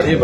એ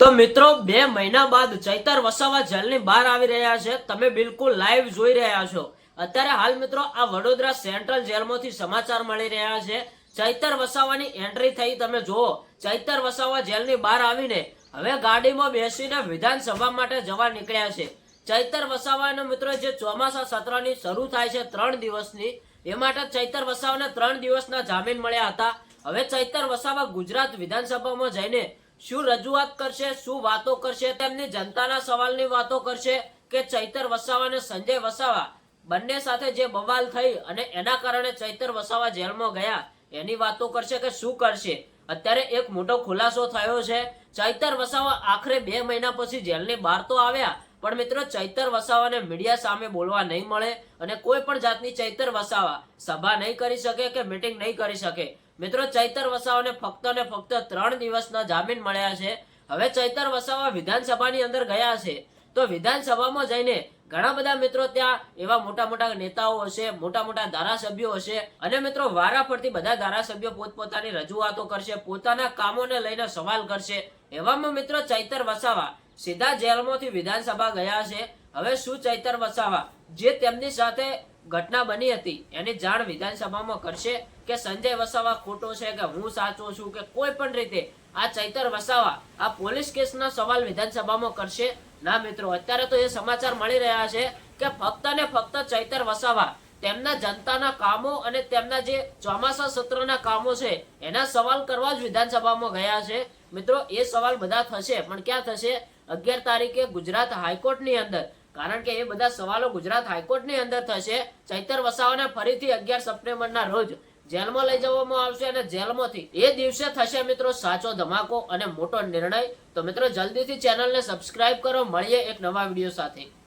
તો મિત્રો, બે મહિના બાદ ચૈતર વસાવા જેલની બહાર આવી રહ્યા છે. તમે બિલકુલ લાઈવ જોઈ રહ્યા છો. અત્યારે હાલ મિત્રો, આ વડોદરા સેન્ટ્રલ જેલમાંથી સમાચાર મળી રહ્યા છે. ચૈતર વસાવાની એન્ટ્રી થઈ, તમે જુઓ. ચૈતર વસાવા જેલની બહાર આવીને હવે ગાડીમાં બેસીને વિધાનસભા માટે જવા નીકળ્યા છે. ચૈતર વસાવાના મિત્રો, જે ચોમાસા સત્રની શરૂ થાય છે ત્રણ દિવસની એ માટે ચૈતર વસાવાને ત્રણ દિવસના જામીન મળ્યા હતા. હવે ચૈતર વસાવા ગુજરાત વિધાનસભામાં જઈને શું રજૂઆત કરશે, શું વાતો કરશે, તેમની જનતાના સવાલની વાતો કરશે કે ચૈતર વસાવા અને સંજય વસાવા બંને સાથે જે બવાલ થઈ અને એના કારણે ચૈતર વસાવા જેલમાં ગયા, એની વાતો કરશે કે શું કરશે? અત્યારે એક મોટો ખુલાસો થયો છે. ચૈતર વસાવા આખરે બે મહિના પછી જેલની બહાર તો આવ્યા પણ મિત્રો ચૈતર વસાવાને મીડિયા સામે બોલવા નહીં મળે અને કોઈ પણ જાતની ચૈતર વસાવા સભા નહીં કરી શકે કે મિટિંગ નહીં કરી શકે. મિત્રો ચૈતર વસાવાને ફક્ત ને ફક્ત ત્રણ દિવસના જામીન મળ્યા છે. હવે ચૈતર વસાવા વિધાનસભાની અંદર ગયા છે તો વિધાનસભામાં જઈને ઘણા બધા મિત્રો ત્યાં એવા મોટા મોટા નેતાઓ હશે, મોટા મોટા ધારાસભ્યો હશે અને મિત્રો વારા ફરતી બધા ધારાસભ્યો પોતપોતાની રજૂઆતો કરશે, પોતાના કામોને લઈને સવાલ કરશે. એવામાં મિત્રો ચૈતર વસાવા સીધા જેલમાંથી વિધાનસભા ગયા છે હવે શું ચૈતર વસાવા, જે તેમની સાથે ઘટના બની હતી, એની જાણ વિધાનસભામાં કરશે કે સંજય વસાવા ખોટો છે કે હું સાચો છું કે કોઈ પણ રીતે? આ ચૈતર વસાવા, આ પોલીસ કેસના સવાલ વિધાનસભામાં કરશે? ના મિત્રો, અત્યારે તો એ સમાચાર મળી રહ્યા છે કે ફક્ત ને ફક્ત ચૈતર વસાવા તેમના જનતાના કામો અને તેમના જે ચોમાસા સત્રના કામો છે, એના સવાલ કરવા જ વિધાનસભામાં ગયા છે. મિત્રો, એ સવાલ બધા થશે, પણ ક્યાં થશે? અગિયાર તારીખે ગુજરાત હાઈકોર્ટની અંદર. કારણ કે એ બધા સવાલો ગુજરાત હાઈકોર્ટની અંદર થશે. ચૈતર વસાવાને ફરીથી અગિયાર સપ્ટેમ્બરના રોજ જેલમાં લઈ જવામાં આવશે અને જેલમાંથી એ દિવસે થશે, મિત્રો, સાચો ધમાકો અને મોટો નિર્ણય. તો મિત્રો, જલ્દીથી ચેનલને સબસ્ક્રાઇબ કરો. મળીએ એક નવા વીડિયો સાથે.